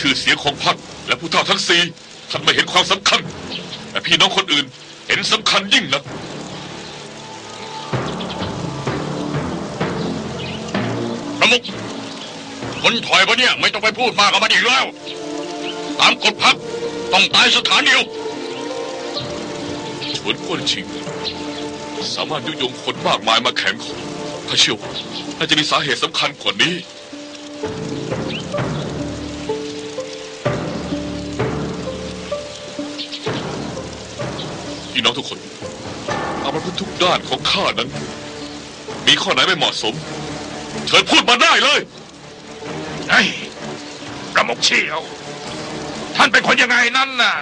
ชื่อเสียงของพรรคและผู้เฒ่าทั้งสี่ท่านไม่เห็นความสำคัญ แต่พี่น้องคนอื่นเห็นสำคัญยิ่งนะประมุขคนถอยปะเนี่ยไม่ต้องไปพูดมากกับมันอีกแล้ว ตามกฎพักต้องตายสถานเดียวชวนกวนชิง สามารถยุยงคนมากมายมาแข่งขันถ้าเชื่อว่าน่าจะมีสาเหตุสำคัญกว่านี้ พี่น้องทุกคนเอามาพูดทุกด้านของข้านั้น มีข้อไหนไม่เหมาะสม เชิญพูดมาได้เลยเฮ้ยประมุขเชี่ยว ท่านเป็นคนยังไงนั้นน่ะ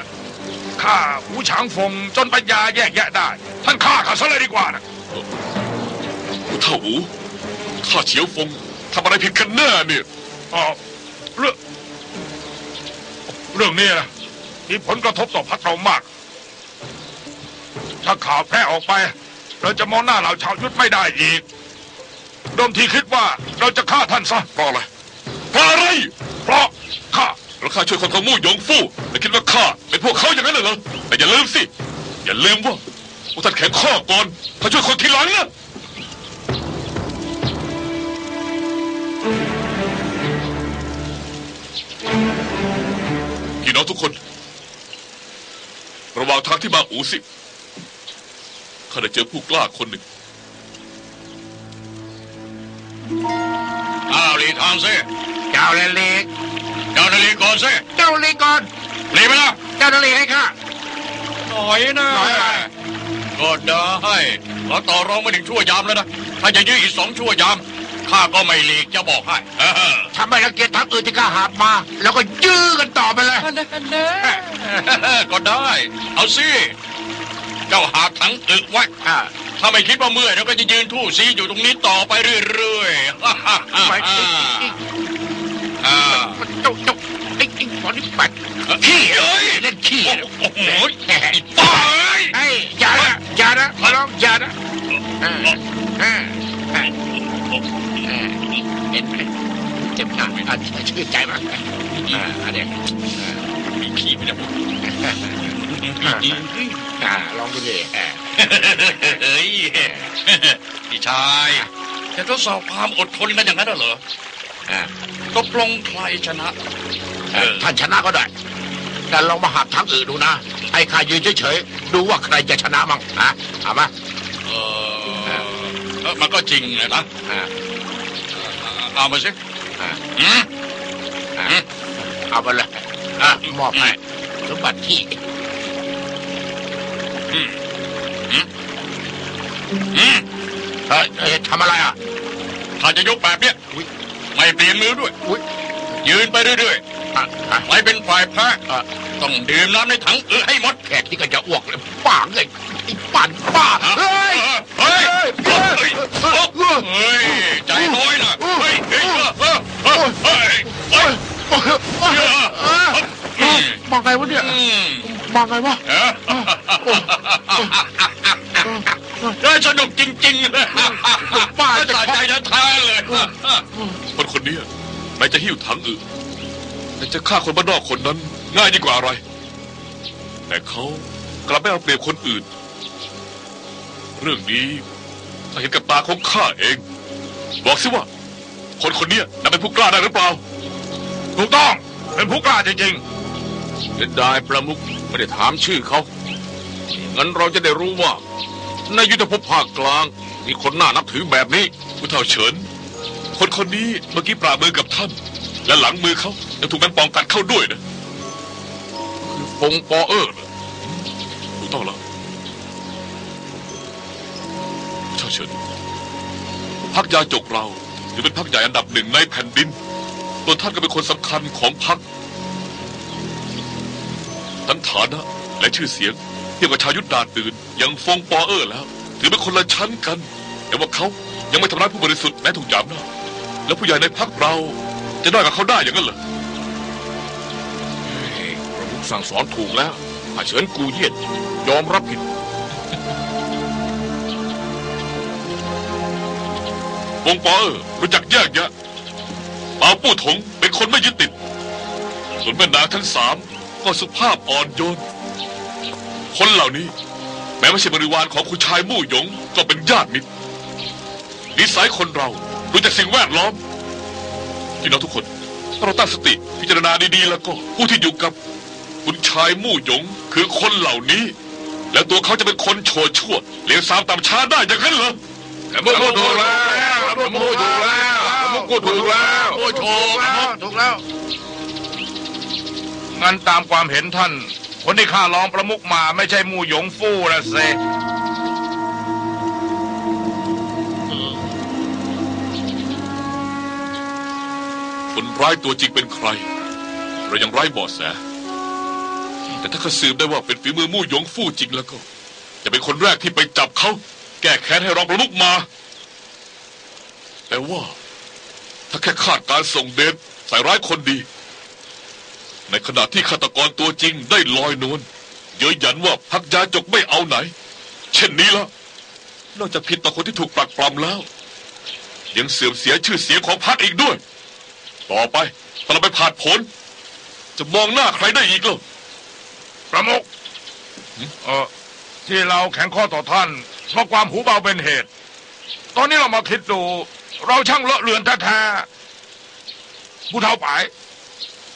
ข้าหูฉางฟงจนปัญญาแยกแยะได้ ท่านฆ่าข้าซะเลยดีกว่านะผู้เท่าหูข้าเฉียวฟงทำอะไรผิดกันแน่เนี่ยอ๋อเรื่องเรื่องนี้นะมีผลกระทบต่อพรรคเรามาก ถ้าข่าวแพร่ออกไป เราจะมองหน้าเราชาวยุทธไม่ได้อีกดมทีคิดว่าเราจะฆ่าท่านซะเพราะอะไรเพราะอะไรเพราะข้าแล้วข้าช่วยคนของมู่หยงฟู่แต่คิดว่าข้าเป็นพวกเขาอย่างนั้นเหรอแต่อย่าลืมสิ อย่าลืมว่าพวกท่านแข็งข้อก่อนถ้าช่วยคนทีหลังนะพี่น้องทุกคน ระว่างทางที่มาอูสิ ข้าได้เจอผู้กล้าคนหนึ่ง อ้าวหลีทางซิเจ้าเล็กเจ้านาลีก่อนซิเจ้าเล็กก่อนหลีไปละเจ้าเล็กให้ข้า หน่อยนะหน่อยอะไร ก็ได้เราต่อรองมาถึงชั่วยามแล้วนะ ถ้าจะยื้ออีกสองชั่วยามข้าก็ไม่หลีกจะบอกให้เออทำไมรังเกียจทัพอื่นที่ข้าหาบมา แล้วก็ยื้อกันต่อไปเลย ก็ได้ เอาสิ เจ้าหาถังอึกไว้ถ้าไม่คิดว่าเมื่อยเราก็จะยืนทู่ซีอยู่ตรงนี้ต่อไปเรื่อยๆไปไอ้ไอ้อ่ามันเจ้าเจ้าไอ้ไอ้ตอนนี้แปดขี้เอ้ยเล่นขี้โอ้โหไอ้บ้ายไอ้ยานะยานะขอร้องยานะอ่าอ่าอ่าอ่าเห็นไหมเจ็บหนักอะชื่นใจมากอ่าอันเนี้ยมีขี้ไหมเนี่ย อ่าลองดูดิอ่าเฮ้ยพี่ชายจะทดสอบความอดทนกันอย่างนั้นเหรออ่าตกลงใครชนะเออท่านชนะก็ได้ แต่ลองมาหักทางอื่นดูนะ ไอ้ข้ายืนเฉยๆ ดูว่าใครจะชนะมั่งฮะเอามาเออเออมันก็จริงเลยนะอ่าเอามาสิอ่าอืมอ่าเอาไปเลยอะมอบให้สมบัติที่ อืมอืมอืมเฮ้ยเฮ้ยทำอะไรอะ ถ้าจะยกแบบเนี้ยอุ๊ยไม่เปลี่ยนมือด้วย อุ้ยยืนไปเรื่อยอะอะๆไม่เป็นฝ่ายแพ้อะต้องดื่มน้ำในถังเอือให้หมดแขกที่ก็จะอ้วกเลยป้าเลยไอ้ปั่นป้าเฮ้ย เฮ้ยเฮ้ยเฮ้ยเฮ้ยเฮ้ยใจน้อยนะเฮ้ยเฮ้ยเฮ้ยเฮ้ยเฮ้ยเฮ้ยมาไงวะเนี่ย อืม มาไงวะเอ้ได้สนุกจริงๆเลยบ้าสะใจแท้ๆเลย คนคนนี้ยนายจะหิ้วถังอึแต่จะฆ่าคนบ้านนอกคนนั้น ง่ายดีกว่าอะไร แต่เขากลับไม่เอาเปรียบคนอื่น เรื่องนี้ถ้าเห็นกับตาของข้าเอง บอกสิว่า คนคนนี้น่าเป็นผู้กล้าได้หรือเปล่า ถูกต้อง เป็นผู้กล้าจริงๆ เสียดายประมุขไม่ได้ถามชื่อเขา งั้นเราจะได้รู้ว่า ในยุทธภพภาคกลาง มีคนหน่านับถือแบบนี้ ผู้เฒ่าเฉิน คนคนนี้เมื่อกี้ปราบมือกับท่าน และหลังมือเขายังถูกแมงปองกัดเข้าด้วยนะคือฟงปอเออร์ถูกต้องแล้วผู้เฒ่าเฉินพักยาจกเราถือเป็นพักใหญ่อันดับหนึ่งในแผ่นดินตัวท่านก็เป็นคนสำคัญของพัก ทั้งฐานะและชื่อเสียงเทียบกับชายุทธดาตื่นอย่างฟงปอเออร์แล้ว ถือเป็นคนละชั้นกัน แต่ว่าเขายังไม่ทำร้ายผู้บริสุทธิ์แม้ถูกหยามน้าแล้วผู้ใหญ่ในพักเราจะได้กับเขาได้อย่างนั้นเหรอประมุขสั่งสอนถูกแล้วถ้าเฉินกูเยียนยอมรับผิดวงปอเออร์รู้จักแยกแยะเปาปู้ถงเป็นคนไม่ยึดติดส่วนวนแม่นางทั้งสาม ก็สุภาพอ่อนโยน คนเหล่านี้ แม้ไม่ใช่บริวารของคุณชายมู่หยง ก็เป็นญาติมิตรนิสัยคนเรารู้จากสิ่งแวดล้อมพี่น้องทุกคนถ้าเราตั้งสติพิจารณาดีๆแล้วก็ ผู้ที่อยู่กับคุณชายมู่หยงคือคนเหล่านี้ แล้วตัวเขาจะเป็นคนโฉดชั่วเลี้ยงสามต่ำช้าได้อย่างนั้นเหรอประมุขพูดถูกแล้วประมุขพูดถูกแล้วประมุขพูดถูกแล้วโอ้โถประมุขถูกแล้ว งั้นตามความเห็นท่าน คนที่ข้ารองประมุขมาไม่ใช่มู่หยงฟู่ละเซคนร้ายตัวจริงเป็นใคร เรายังไร้เบาะแส แต่ถ้าเขาสืบได้ว่าเป็นฝีมือมู่หยงฟู่จริงแล้วก็ จะเป็นคนแรกที่ไปจับเขา แก้แค้นให้รองประมุขมา แต่ว่า ถ้าแค่คาดการส่งเดชใส่ร้ายคนดี ในขณะที่ฆาตกรตัวจริงได้ลอยนวลเย้ยหยันว่าพักยาจกไม่เอาไหน เช่นนี้ละนอกจากผิดต่อคนที่ถูกปลักปลำแล้ว ยังเสื่อมเสียชื่อเสียงของพรรคอีกด้วย ต่อไปถ้าเราไปผ่านผล จะมองหน้าใครได้อีกล่ะประมุขเออที่เราแข็งข้อต่อท่านเพราะความหูเบาเป็นเหตุ ตอนนี้เรามาคิดดู เราช่างเลอะเลือนแท้ๆผู้เท่าไป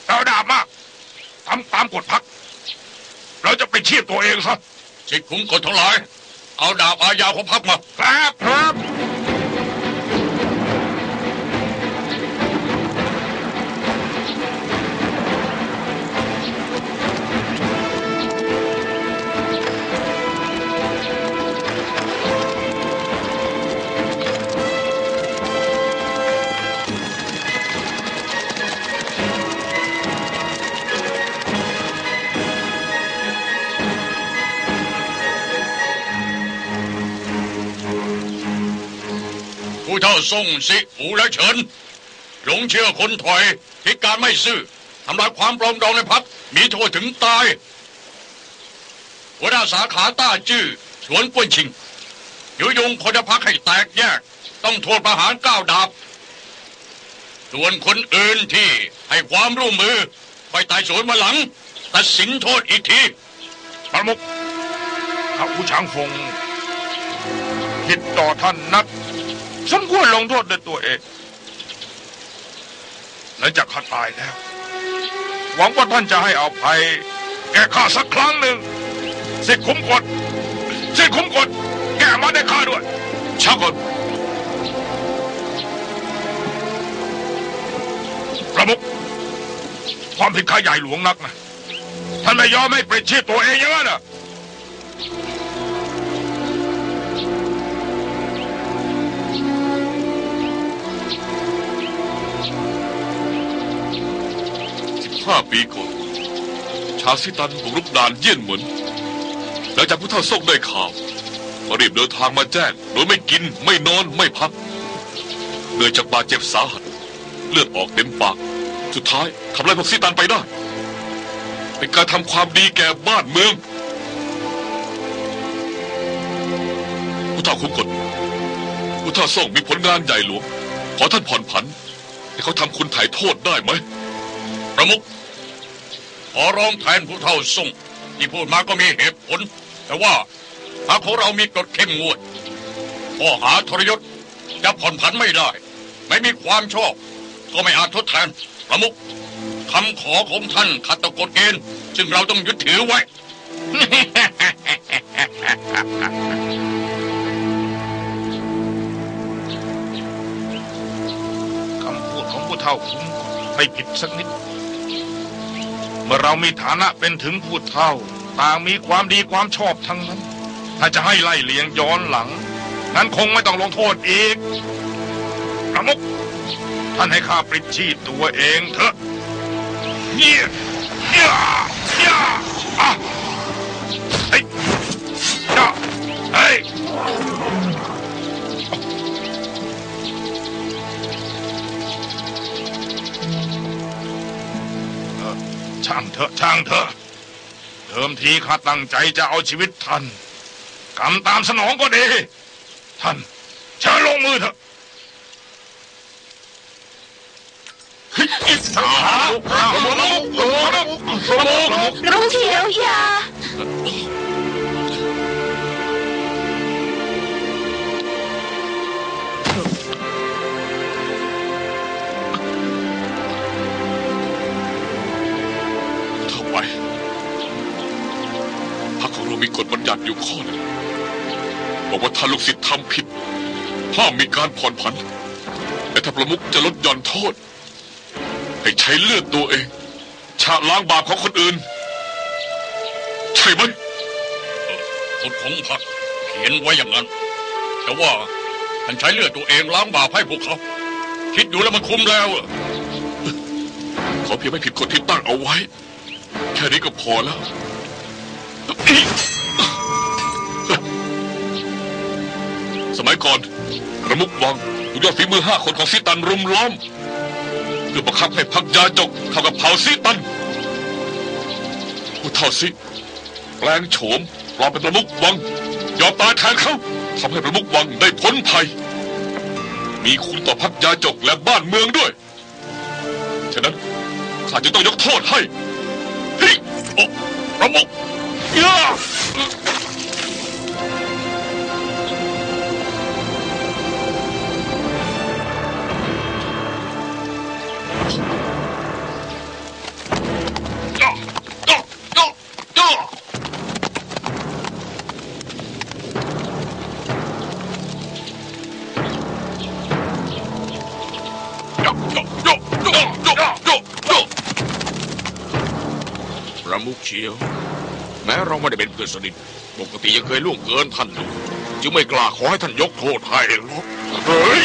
เราดาบมาก ทำตามกฎพัก เราจะไปเชียบตัวเองซะสิทธิ์คุ้มกฎทั้งหลาย เอาดาบอาญาของพักมา ครับครับ ผู้เท่งสิหูและเฉินหลงเชื่อคนถอยพิการไม่ซื่อทำลายความปรองดองในพักมีโทษถึงตายหัวหน้าสาขาต้าจื้อสวนกวนชิงยุยงคนพักให้แตกแยก ต้องโทษประหารก้าวดาบ ส่วนคนอื่นที่ให้ความร่วมมือไปไต่สวนมาหลัง ตัดสินโทษอีกที ประมุขถ้าผู้ช้างฟงผิดต่อท่านนัก สมควรลงโทษด้วยตัวเองหลังจากข้าตายแล้ว หวังว่าท่านจะให้อภัย แก่ข้าสักครั้งหนึ่งสิทธิคุ้มกฎสิทธิคุ้มกฎแก้มาได้ข้าด้วยช้าก่อนประมุขความผิดข้าใหญ่หลวงนักนะท่านไม่ยอมให้ปลิดชีพตัวเองอย่างนั้นเหรอ สิบห้าปีก่อน ชาซิตันบุกรุกด่านเยี่ยนเหมือนหลังจากผู้เฒ่าส่งได้ข่าวก็รีบเดินทางมาแจ้งโดยไม่กินไม่นอนไม่พักเหนื่อยจากบาดเจ็บสาหัส เลือดออกเต็มปาก สุดท้ายขับไล่พวกซิตันไปได้ เป็นการทำความดีแก่บ้านเมือง ผู้เฒ่าคุ้มกฎผู้เฒ่าส่งมีผลงานใหญ่หลวงขอท่านผ่อนผันให้เขาทำคุณไถ่โทษได้ไหม ประมุขข อร้องแทนผู้เฒ่าส่งที่พูดมาก็มีเหตุผล แต่ว่าพรรคของเรามีกฎเข้มงวดข้อหาทรยศจะผ่อนผันไม่ได้ ไม่มีความชอบ ก็ไม่อาจทดแทนประมุขคำขอของท่านขัดต่อกฎเกณฑ์ซึ่งเราต้องยึดถือไว้ คำพูดของผู้เฒ่าคุ้มไม่ผิดสักนิด มื่อเรามีฐานะเป็นถึงผู้เฒ่า ต่างมีความดีความชอบทั้งนั้น ถ้าจะให้ไล่เลียงย้อนหลัง นั้นคงไม่ต้องลงโทษอีกประมุขท่านให้ข้าปลิดชีพตัวเองเถอะเนี่ยเนี่ยเนี่ยอะเฮ้ยเนี่ยเฮ้ย ช่างเถอะช่างเถอะ เดิมทีข้าตั้งใจจะเอาชีวิตท่านกรรมตามสนองก็ดี ท่านเชิญลงมือเถอะอิสระประมุขประมุขมุกประมุกรุ่งเฉียวอย่าเกฎบัญญัติอยู่ข้อหนึงบอกว่าถ้าลูกศิษย์ทำผิดห้ามมีการผ่อนผันและถ้าประมุขจะลดหย่อนโทษ ให้ใช้เลือดตัวเองชะล้างบาปของคนอื่น ใช่ไหมกฎของพรรคเขียนไว้อย่างนั้น แต่ว่าท่านใช้เลือดตัวเองล้างบาปให้พวกเขา คิดดูแล้วมันคุ้มแล้วอะขอเพียงไม่ผิดกฎที่ตั้งเอาไว้ แค่นี้ก็พอแล้ว สมัยก่อนระมุขวังถูกยอดฝีมือห้าคนของซีตันรุมล้อม เพื่อบังคับให้พักยาจกเข้ากับเผ่าซีตันผู้เท่าซิแปลงโฉมปลอมเป็นประมุขวัง ยอมตายแทนเขาทำให้ประมุขวังได้พ้นภัย มีคุณต่อพักยาจกและบ้านเมืองด้วย ฉะนั้นข้าจึงต้องยกโทษให้ฮ้ยโอ้ระมุขย่าย่า พื่อนสนิทปกติยังเคยล่วงเกินท่านอยู่จึงไม่กล้าขอให้ท่านยกโทษให้หรอกเฮ้ย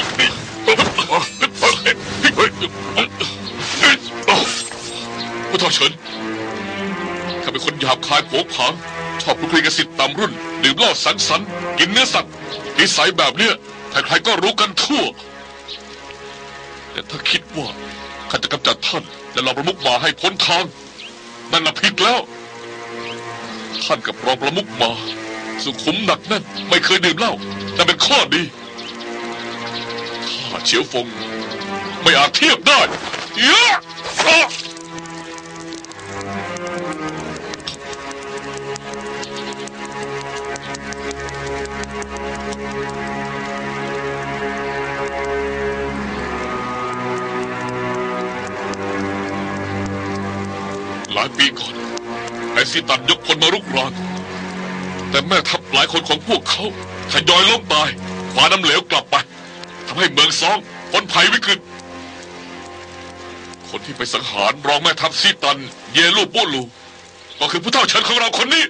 ผู้ท่าเฉินข้าเป็นคนหยาบคายโผงผางชอบคลุกคลีกับสิทธิ์ต่ำรุ่น ดื่มเหล้าสังสรรค์กินเนื้อสัตว์นิสัยแบบเนี้ยใครๆก็รู้กันทั่ว แต่ถ้าคิดว่าข้าจะกำจัดท่าน และเราประมุขมาให้พ้นทางนั่นน่ะผิดแล้ว ท่านกับรองประมุขมา สุขุมหนักแน่นไม่เคยดื่มเหล้านั่เป็นข้อดีข้าเฉียวฟง ไม่อาจเทียบได้เยอะหลายปีก่อน ซีตันยกพลมารุกราน แต่แม่ทัพหลายคนของพวกเขาทยอยล้มตายควาน้ำเหลวกลับไปทำให้เมืองซองพ้นภัยวิกฤต คนที่ไปสังหารรองแม่ทัพซีตัน เยลูโปลู ก็คือผู้เท่าเฉินของเราคนนี้